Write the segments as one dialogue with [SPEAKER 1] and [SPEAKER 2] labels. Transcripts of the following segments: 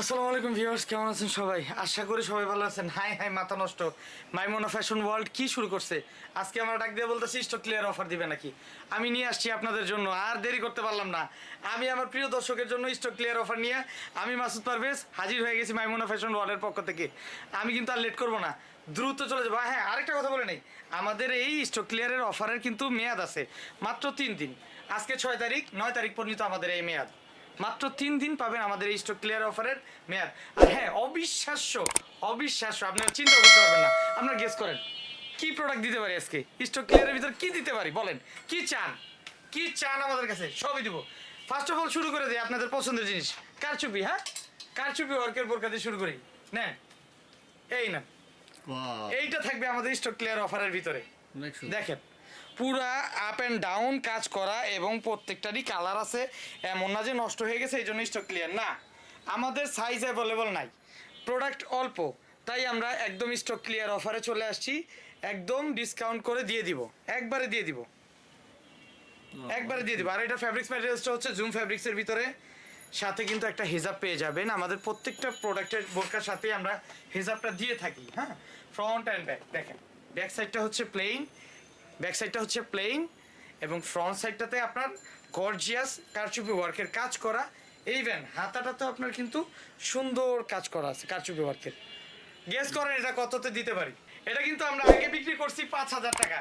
[SPEAKER 1] আসসালামু আলাইকুম ভিউয়ার্স, কেমন আছেন সবাই? আশা করি সবাই ভালো আছেন। হাই হাই, মাথা নষ্ট। মাইমোনা ফ্যাশন ওয়ার্ল্ড কি শুরু করছে? আজকে আমরা ডাক দিয়ে বলতেছি স্টক ক্লিয়ার অফার দিবে নাকি? আমি নিয়ে আসছি আপনাদের জন্য, আর দেরি করতে পারলাম না। আমি আমার প্রিয় দর্শকের জন্য স্টক ক্লিয়ার অফার নিয়ে, আমি মাসুদ পারভেজ, হাজির হয়ে গেছি মাইমোনা ফ্যাশন ওয়ার্ল্ডের পক্ষ থেকে। আমি কিন্তু আর লেট করব না, দ্রুত চলে যাব। হ্যাঁ আরেকটা কথা বলে নেই। আমাদের এই স্টক ক্লিয়ারের অফারের কিন্তু মেয়াদ আছে মাত্র তিন দিন। আজকে ছয় তারিখ, নয় তারিখ পর্যন্ত আমাদের এই মেয়াদ। মাত্র তিন দিন পাবেন আমাদের এই স্টক ক্লিয়ার অফারের মেয়াদ। আর হ্যাঁ অবিশ্বাস্য অবিশ্বাস্য আপনারা চিন্তা করতে পারবেন না। আপনারা গেস করেন কি প্রোডাক্ট দিতে পারি আজকে? স্টক ক্লিয়ারের ভিতর কি দিতে পারি? বলেন কি চান? কি চান আমাদের কাছে? সবই দিব। ফার্স্ট অফ অল শুরু করে দিই আপনাদের পছন্দের জিনিস। কারচুপি হ্যাঁ? কারচুপি ওয়ার্কের বোরকা দিয়ে শুরু করি। নেন। এই না এইটা থাকবে আমাদের স্টক ক্লিয়ার অফারের ভিতরে। দেখেন পুরা আপ অ্যান্ড ডাউন কাজ করা এবং প্রত্যেকটারই কালার আছে। এমন না যে নষ্ট হয়ে গেছে এই জন্য স্টক ক্লিয়ার না। আমাদের সাইজ অ্যাভেলেবল নাই। প্রোডাক্ট অল্প তাই আমরা একদম স্টক ক্লিয়ার অফারে চলে আসছি। একদম ডিসকাউন্ট করে দিয়ে দিব। একবারে দিয়ে দিব। একবারে দিয়ে দিব। আর এটা ফ্যাব্রিক্স ম্যাটেরিয়ালসটা হচ্ছে জুম ফ্যাব্রিক্সের ভিতরে। সাথে কিন্তু একটা হেজাব পেয়ে যাবেন। আমাদের প্রত্যেকটা প্রোডাক্টের বোরকার সাথে আমরা হেজাবটা দিয়ে থাকি হ্যাঁ? ফ্রন্ট অ্যান্ড ব্যাক দেখেন। ব্যাক সাইডটা হচ্ছে প্লেন ব্যাক সাইডটা হচ্ছে প্লেন এবং ফ্রন্ট সাইডটাতে আপনার গর্জিয়াস কারচুপি ওয়ার্কের কাজ করা। এইভেন হাতাটাতেও আপনার কিন্তু সুন্দর কাজ করা আছে কারচুপি ওয়ার্কের। গেস করেন এটা কততে দিতে পারি? এটা কিন্তু আমরা আগে বিক্রি করছি পাঁচ হাজার টাকা।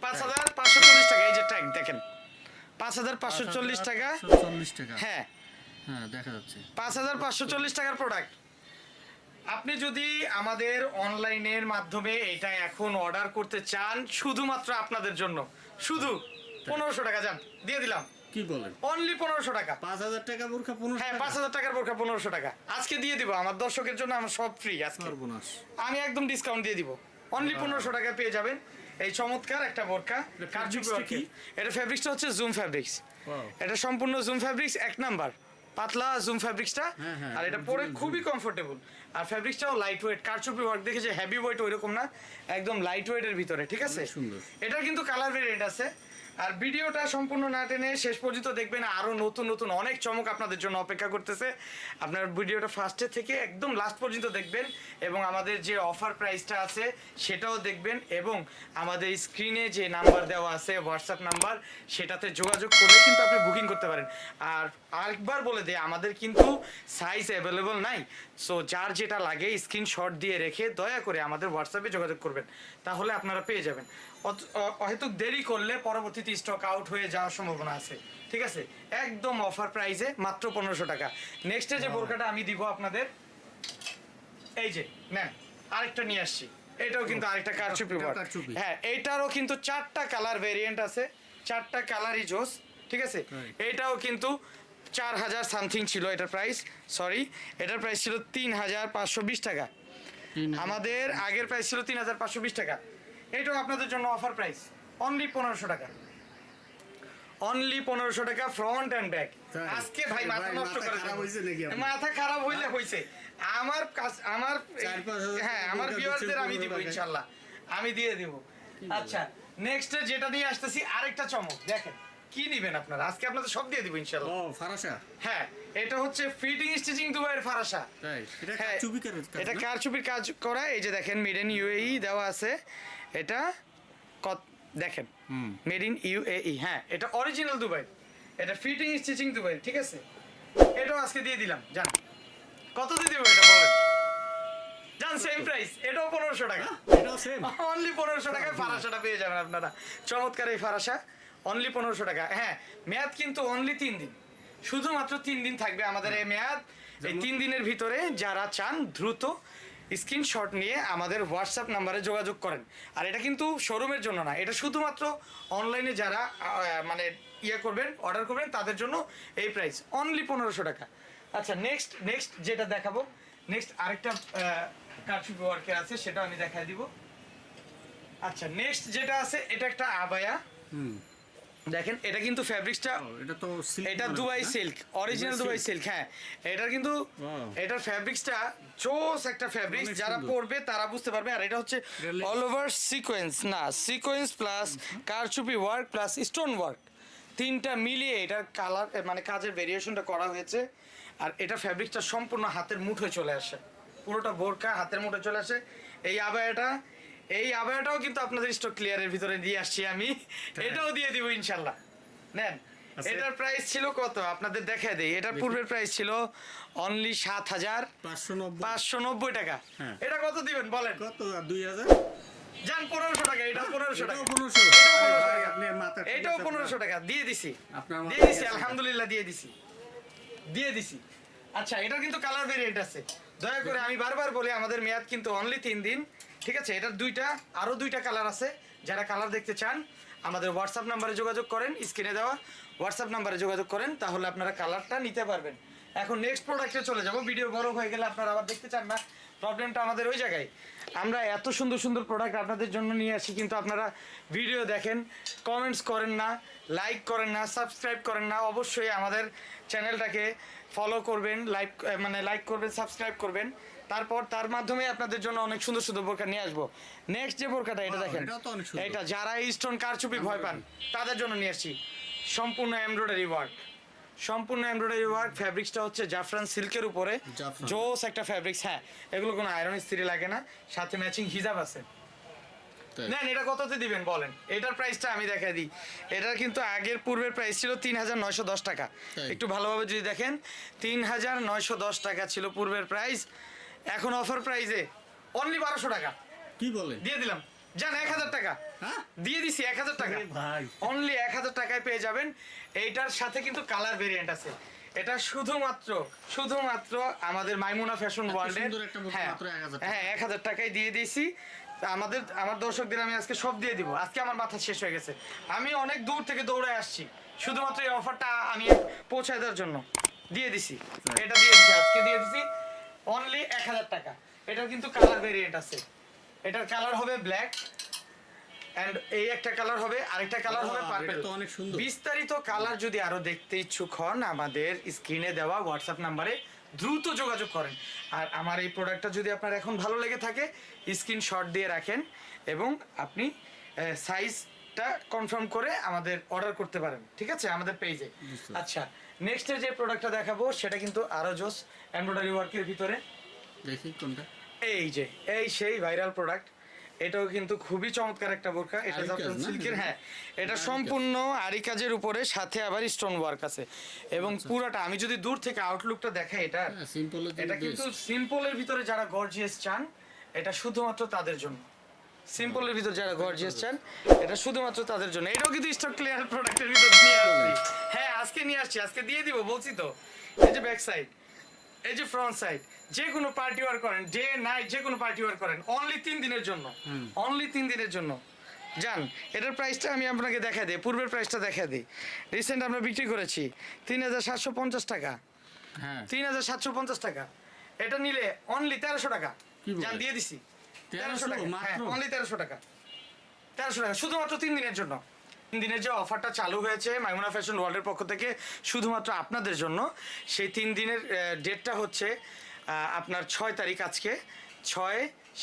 [SPEAKER 1] পাঁচ হাজার পাঁচশো চল্লিশ টাকা। এই যে ট্যাগ দেখেন। পাঁচ হাজার পাঁচশো চল্লিশ টাকা।
[SPEAKER 2] 540 টাকা।
[SPEAKER 1] হ্যাঁ।
[SPEAKER 2] হ্যাঁ দেখা যাচ্ছে।
[SPEAKER 1] পাঁচ হাজার পাঁচশো চল্লিশ টাকার প্রোডাক্ট আপনি যদি আমাদের অনলাইনের মাধ্যমে এটা এখন অর্ডার করতে চান শুধুমাত্র আপনাদের জন্য। শুধু পনেরোশো টাকা যান দিয়ে দিলাম।
[SPEAKER 2] কি বলেন?
[SPEAKER 1] অনলি পনেরোশো টাকা।
[SPEAKER 2] পাঁচ হাজার টাকা বোরখা পনেরো
[SPEAKER 1] হ্যাঁ পাঁচ হাজার টাকার বোরখা পনেরোশো টাকা। আজকে দিয়ে দিব আমার দর্শকের জন্য আমার সব ফ্রি আজকে। আমি একদম ডিসকাউন্ট দিয়ে দিব। অনলি পনেরোশো টাকা পেয়ে যাবেন। এই চমৎকার একটা বোরকা
[SPEAKER 2] এটা
[SPEAKER 1] কারচুপি। এটা ফ্যাব্রিক্সটা হচ্ছে জুম ফ্যাব্রিক্স
[SPEAKER 2] Wow.
[SPEAKER 1] এটা সম্পূর্ণ জুম ফ্যাব্রিক্স এক নাম্বার। পাতলা জুম ফ্যাব্রিক্সটা
[SPEAKER 2] হ্যাঁ,
[SPEAKER 1] আর এটা পরে খুবই কমফোর্টেবল আর ফ্যাব্রিক্সটাও লাইট ওয়েট কারচুপি ওয়ার্ক দেখেছি? যে হেভি ওয়েট ওইরকম না একদম লাইট ওয়েটের ভিতরে ঠিক আছে। এটার কিন্তু কালার ভেরিয়েন্ট আছে। আর ভিডিওটা সম্পূর্ণ না টেনে শেষ পর্যন্ত দেখবেন, আরও নতুন নতুন অনেক চমক আপনাদের জন্য অপেক্ষা করতেছে। আপনার ভিডিওটা ফার্স্টে থেকে একদম লাস্ট পর্যন্ত দেখবেন এবং আমাদের যে অফার প্রাইসটা আছে সেটাও দেখবেন এবং আমাদের স্ক্রিনে যে নাম্বার দেওয়া আছে হোয়াটসঅ্যাপ নাম্বার সেটাতে যোগাযোগ করলে কিন্তু আপনি বুকিং করতে পারেন। আর আরেকবার বলে দেয় আমাদের কিন্তু সাইজ অ্যাভেলেবল নাই। সো যার যেটা লাগে স্ক্রিনশট দিয়ে রেখে দয়া করে আমাদের হোয়াটসঅ্যাপে যোগাযোগ করবেন। তাহলে আপনারা পেয়ে যাবেন। অহেতুক দেরি করলে পরবর্তীতে স্টক আউট হয়ে যাওয়ার সম্ভাবনা আছে। ঠিক আছে? একদম অফার প্রাইসে মাত্র পনেরোশো টাকা। নেক্সটে যে বোরকাটা আমি দিব আপনাদের এই যে নেন আরেকটা নিয়ে আসছি। এটাও কিন্তু আরেকটা কারচুপি হ্যাঁ এইটারও কিন্তু চারটা কালার ভেরিয়েন্ট আছে চারটা কালারই জোস। ঠিক আছে. এটাও কিন্তু চার হাজার সামথিং ছিল এটার প্রাইস সরি এটার প্রাইস ছিল তিন হাজার পাঁচশো বিশ টাকা। আমাদের আগের প্রাইস ছিল তিন হাজার পাঁচশো বিশ টাকা। এটাও আপনাদের জন্য অফার প্রাইস অনলি পনেরোশো টাকা। অনলি পনেরোশো টাকা ফ্রন্ট অ্যান্ড ব্যাক আজকে ভাই মাথা নষ্ট করে? মাথা খারাপ হইলে হইছে। আমার আমার হ্যাঁ আমার ভিউয়ারদের আমি দিব ইনশাল্লাহ। আমি দিয়ে দিব। আচ্ছা নেক্সট যেটা নিয়ে আসতেছি আরেকটা চমক দেখেন। কি নিবেন আপনারা? আজকে আপনাদের সব দিয়ে দিব ইনশাল্লাহ
[SPEAKER 2] ও ফারাসা?
[SPEAKER 1] হ্যাঁ এটা হচ্ছে ফিটিং স্টিচিং দুবাইয়ের ফারাসা।
[SPEAKER 2] এটা
[SPEAKER 1] হ্যাঁ,
[SPEAKER 2] কাজ
[SPEAKER 1] এটা কারচুপির কাজ করা? এই যে দেখেন মেড ইন ইউএই দেওয়া আছে। এটা কত দেখেন মেড ইন ইউএই হ্যাঁ এটা অরিজিনাল দুবাই। এটা ফিটিং স্টিচিং দুবাই ঠিক আছে? এটাও আজকে দিয়ে দিলাম জান। কত দিয়ে দেবো এটা বলেন? জান সেম প্রাইস এটাও পনেরোশো টাকা।
[SPEAKER 2] এটাও সেম
[SPEAKER 1] অনলি পনেরোশো টাকায় ফারাসাটা পেয়ে যাবেন আপনারা। চমৎকার এই ফারাসা। অনলি পনেরোশো টাকা। হ্যাঁ মেয়াদ কিন্তু অনলি তিন দিন। শুধুমাত্র তিন দিন থাকবে আমাদের এই মেয়াদ। এই তিন দিনের ভিতরে যারা চান দ্রুত স্ক্রিনশট নিয়ে আমাদের হোয়াটসঅ্যাপ নাম্বারে যোগাযোগ করেন। আর এটা কিন্তু শোরুমের জন্য না এটা শুধুমাত্র অনলাইনে যারা মানে ইয়ে করবেন অর্ডার করবেন তাদের জন্য এই প্রাইস অনলি পনেরোশো টাকা। আচ্ছা নেক্সট নেক্সট যেটা দেখাবো নেক্সট আরেকটা কারচুপি ওয়ার্কের আছে সেটা আমি দেখাই দিব। আচ্ছা নেক্সট যেটা আছে এটা একটা আবায়া।
[SPEAKER 2] হুম।
[SPEAKER 1] দেখেন এটা কিন্তু ফ্যাব্রিক্সটা
[SPEAKER 2] এটা তো
[SPEAKER 1] এটা Dubai silk original
[SPEAKER 2] Dubai
[SPEAKER 1] silk হ্যাঁ। এটার কিন্তু এটার ফ্যাব্রিক্সটা জোস একটা ফ্যাব্রিক্স যারা। পরবে তারা বুঝতে পারবে। আর এটা হচ্ছে অল ওভার সিকোয়েন্স না সিকোয়েন্স প্লাস কারচুপি ওয়ার্ক প্লাস স্টোন ওয়ার্ক তিনটা মিলিয়ে এটার কালার মানে কাজের ভেরিয়েশনটা করা হয়েছে। আর এটা ফ্যাব্রিকটা সম্পূর্ণ হাতের মুঠোয় চলে আসে। পুরোটা বোরকা হাতের মুঠোয় চলে আসে। এই আবায়াটা এই আবহাওয়াটাও কিন্তু আপনাদের স্টক ক্লিয়ারের ভিতরে দিয়ে আসছি আমি। এটাও দিয়ে দিব ইনশাল্লাহ। নেন
[SPEAKER 2] আচ্ছা।
[SPEAKER 1] এটার প্রাইস ছিল কত? আপনাদের দেখায় দেই। এটার পূর্বের প্রাইস ছিল অনলি সাত হাজার
[SPEAKER 2] পাঁচশো নব্বই।
[SPEAKER 1] টাকা।
[SPEAKER 2] হ্যাঁ।
[SPEAKER 1] এটা কত দিবেন বলেন?
[SPEAKER 2] কত? দুই হাজার।
[SPEAKER 1] যান পনেরোশো টাকা এটা পনেরোশো টাকা।
[SPEAKER 2] এটাও পনেরোশো।
[SPEAKER 1] এটাও
[SPEAKER 2] আরে
[SPEAKER 1] 1500
[SPEAKER 2] ভাই,
[SPEAKER 1] টাকা।
[SPEAKER 2] আপনার মাথা ঠিক
[SPEAKER 1] এটাও
[SPEAKER 2] আছে
[SPEAKER 1] পনেরোশো
[SPEAKER 2] আপনার?
[SPEAKER 1] টাকা দিয়ে দিছি। দিয়ে
[SPEAKER 2] ঠিক
[SPEAKER 1] দিছি আলহামদুলিল্লাহ দিয়ে দিছি। দিয়ে দিছি। আচ্ছা এটার কিন্তু কালার ভেরিয়েন্ট আছে। দয়া করে আমি বারবার বলি আমাদের মেয়াদ কিন্তু অনলি তিন দিন। ঠিক আছে, এটার দুইটা আরও দুইটা কালার আছে। যারা কালার দেখতে চান, আমাদের হোয়াটসঅ্যাপ নাম্বারে যোগাযোগ করেন স্ক্রিনে দেওয়া হোয়াটসঅ্যাপ নাম্বারে যোগাযোগ করেন, তাহলে আপনারা কালারটা নিতে পারবেন। এখন নেক্সট প্রোডাক্টে চলে যাব। ভিডিও বড় হয়ে গেলে আপনারা আবার দেখতে চান না। প্রবলেমটা আমাদের ওই জায়গায়। আমরা এত সুন্দর সুন্দর প্রোডাক্ট আপনাদের জন্য নিয়ে আসি, কিন্তু আপনারা ভিডিও দেখেন কমেন্টস করেন না লাইক করেন না সাবস্ক্রাইব করেন না, অবশ্যই আমাদের চ্যানেলটাকে ফলো করবেন লাইক মানে লাইক করবেন সাবস্ক্রাইব করবেন। তারপর তার মাধ্যমে আপনাদের জন্য অনেক সুন্দর সুন্দর বোরকা নিয়ে আসব। নেক্সট যে বোরকাটা এটা দেখেন। এটা যারা স্টোন কারচুপি ভয় পান তাদের জন্য নিয়ে আসছি। সম্পূর্ণ এমব্রয়ডারি ওয়ার্ক সম্পূর্ণ এমব্রয়ডারি ওয়ার্ক ফ্যাব্রিক্সটা হচ্ছে জাফরান সিল্কের উপরে। জোস একটা ফ্যাব্রিক্স হ্যাঁ। এগুলো কোনো আয়রন স্ত্রী লাগে না। সাথে ম্যাচিং হিজাব আছে। নেন এটা কততে দিবেন বলেন? এটার প্রাইসটা আমি দেখাই দিই। এটার কিন্তু আগের পূর্বের প্রাইস ছিল তিন হাজার নয়শো দশ টাকা। একটু ভালোভাবে যদি দেখেন তিন হাজার নয়শো দশ টাকা ছিল পূর্বের প্রাইস এখন অফার প্রাইসে অনলি বারোশো টাকা।
[SPEAKER 2] কি বলেন?
[SPEAKER 1] দিয়ে দিলাম। যান এক হাজার টাকা।
[SPEAKER 2] হ্যাঁ?
[SPEAKER 1] দিয়ে দিছি এক হাজার টাকা।
[SPEAKER 2] ভাই।
[SPEAKER 1] অনলি এক হাজার টাকায় পেয়ে যাবেন। এইটার সাথে কিন্তু কালার ভেরিয়েন্ট আছে। এটা শুধুমাত্র শুধুমাত্র আমাদের মাইমুনা ফ্যাশন ওয়ার্ল্ডের হ্যাঁ।
[SPEAKER 2] 1000
[SPEAKER 1] হ্যাঁ এক হাজার টাকায় দিয়ে দিয়েছি। তা আমাদের আমার দর্শকদের আমি আজকে সব দিয়ে দিব। আজকে আমার মাথা শেষ হয়ে গেছে। আমি অনেক দূর থেকে দৌড়ে আসছি। শুধুমাত্র এই অফারটা আমি পৌঁছায় দেওয়ার জন্য। দিয়ে দিছি। এটা দিয়ে দিছি আজকে দিয়ে দিছি অনলি এক হাজার টাকা। এটার কিন্তু কালার ভেরিয়েন্ট আছে। এটার কালার হবে ব্ল্যাক এন্ড এই একটা কালার হবে আরেকটা কালার হবে পার্পল
[SPEAKER 2] তো অনেক সুন্দর।
[SPEAKER 1] বিস্তারিত কালার যদি আরও দেখতে ইচ্ছুক হন আমাদের স্ক্রিনে দেওয়া হোয়াটসঅ্যাপ নাম্বারে দ্রুত যোগাযোগ করেন। আর আমার এই প্রোডাক্টটা যদি আপনার এখন ভালো লেগে থাকে স্ক্রিনশট দিয়ে রাখেন এবং আপনি সাইজটা কনফার্ম করে আমাদের অর্ডার করতে পারেন। ঠিক আছে? আমাদের পেজে আচ্ছা নেক্সটের যে প্রোডাক্টটা দেখাবো সেটা কিন্তু আরও জোস এমব্রয়ডারি ওয়ার্কের ভিতরে।
[SPEAKER 2] দেখি কোনটা।
[SPEAKER 1] এই যে এই সেই ভাইরাল প্রোডাক্ট এটাও কিন্তু খুবই চমৎকার একটা বোরকা এটা জাফরান সিল্কের হ্যাঁ এটা সম্পূর্ণ আরি কাজের উপরে সাথে আবার স্টোন ওয়ার্ক আছে। এবং পুরোটা আমি যদি দূর থেকে আউটলুকটা দেখাই এটা
[SPEAKER 2] হ্যাঁ
[SPEAKER 1] এটা কিন্তু সিম্পলের ভিতরে যারা গর্জিয়াস চান এটা শুধুমাত্র তাদের জন্য। সিম্পলের ভিতর যারা গর্জিয়াস চান এটা শুধুমাত্র তাদের জন্য। এটাও কিন্তু স্টক ক্লিয়ার প্রোডাক্টের ভিতর নিয়ে আসছি। হ্যাঁ আজকে নিয়ে আসছি আজকে দিয়ে দিব বলছি তো। এই যে ব্যাক সাইড এই যে ফ্রন্ট সাইড যে কোনো পার্টি ওয়ার করেন ডে নাইট যে কোনো পার্টি ওয়ার করেন অনলি তিন দিনের জন্য অনলি তিন দিনের জন্য। যান এটার প্রাইসটা আমি আপনাকে দেখা দিই পূর্বের প্রাইসটা দেখা দিই। রিসেন্ট আমরা বিক্রি করেছি তিন হাজার সাতশো পঞ্চাশ টাকা।
[SPEAKER 2] হ্যাঁ।
[SPEAKER 1] তিন হাজার সাতশো পঞ্চাশ টাকা। এটা নিলে অনলি তেরোশো টাকা। যান দিয়ে দিছি।
[SPEAKER 2] তেরোশো
[SPEAKER 1] টাকা। হ্যাঁ অনলি তেরোশো টাকা। তেরোশো টাকা শুধুমাত্র তিন দিনের জন্য। তিন দিনের যে অফারটা চালু হয়েছে মাইমুনা ফ্যাশন ওয়ার্ল্ডের পক্ষ থেকে শুধুমাত্র আপনাদের জন্য, সেই তিন দিনের ডেটটা হচ্ছে আপনার ছয় তারিখ আজকে, ছয়,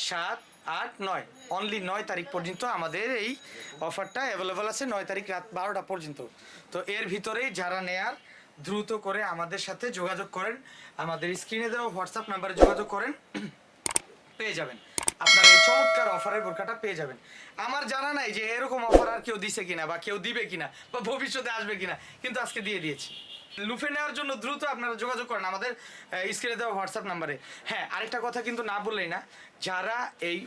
[SPEAKER 1] সাত, আট, নয়। অনলি নয় তারিখ পর্যন্ত আমাদের এই অফারটা অ্যাভেলেবল আছে, নয় তারিখ রাত বারোটা পর্যন্ত। তো এর ভিতরেই যারা নেয়ার, দ্রুত করে আমাদের সাথে যোগাযোগ করেন। আমাদের স্ক্রিনে দেওয়া হোয়াটসঅ্যাপ নাম্বারে যোগাযোগ করেন, পেয়ে যাবেন। আপনার এই চমৎকার অফারের বোরকাটা পেয়ে যাবেন। আমার জানা নাই যে এরকম অফার আর কেউ দিছে কিনা বা কেউ দিবে কিনা বা ভবিষ্যতে আসবে কিনা, কিন্তু আজকে দিয়ে দিয়েছি। লুফে নেওয়ার জন্য দ্রুত আপনারা যোগাযোগ করেন আমাদের স্ক্রিনে দেওয়া হোয়াটসঅ্যাপ নাম্বারে হ্যাঁ আরেকটা কথা কিন্তু না বললেই না, যারা এই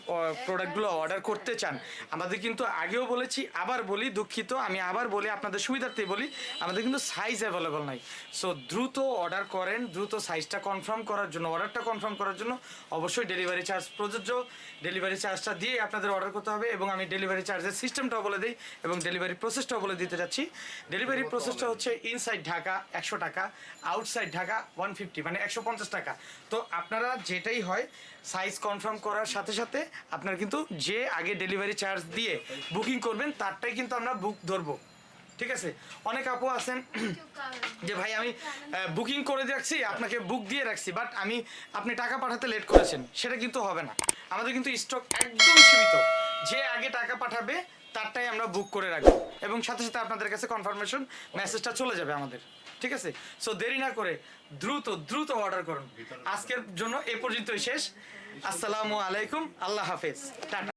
[SPEAKER 1] প্রোডাক্টগুলো অর্ডার করতে চান, আমাদের কিন্তু আগেও বলেছি, আবার বলি, দুঃখিত, আমি আবার বলি, আপনাদের সুবিধার্থে বলি, আমাদের কিন্তু সাইজ অ্যাভেলেবল নাই। সো দ্রুত অর্ডার করেন, দ্রুত সাইজটা কনফার্ম করার জন্য অর্ডারটা কনফার্ম করার জন্য অবশ্যই ডেলিভারি চার্জ প্রযোজ্য। ডেলিভারি চার্জটা দিয়ে আপনাদের অর্ডার করতে হবে এবং আমি ডেলিভারি চার্জের সিস্টেমটাও বলে দিই এবং ডেলিভারি প্রসেসটাও বলে দিতে যাচ্ছি ডেলিভারি প্রসেসটা হচ্ছে ইনসাইড ঢাকা একশো টাকা আউটসাইড ঢাকা ওয়ান ফিফটি মানে একশো পঞ্চাশ টাকা। তো আপনারা যেটাই হয় সাইজ কনফার্ম করার সাথে সাথে আপনার কিন্তু যে আগে ডেলিভারি চার্জ দিয়ে বুকিং করবেন, তারটাই কিন্তু আমরা বুক ধরবো। ঠিক আছে? অনেক আপু আছেন যে, ভাই, আমি বুকিং করে রাখছি, আপনাকে বুক দিয়ে রাখছি বাট আমি, আপনি টাকা পাঠাতে লেট করেছেন। সেটা কিন্তু হবে না। আমাদের কিন্তু স্টক একদম সীমিত। যে আগে টাকা পাঠাবে, তারটাই আমরা বুক করে রাখব। এবং সাথে সাথে আপনাদের কাছে কনফার্মেশন মেসেজটা চলে যাবে আমাদের। ঠিক আছে? সো দেরি না করে দ্রুত দ্রুত অর্ডার করুন। আজকের জন্য এ পর্যন্তই শেষ। আসসালামু আলাইকুম। আল্লাহ হাফেজ। টাটা।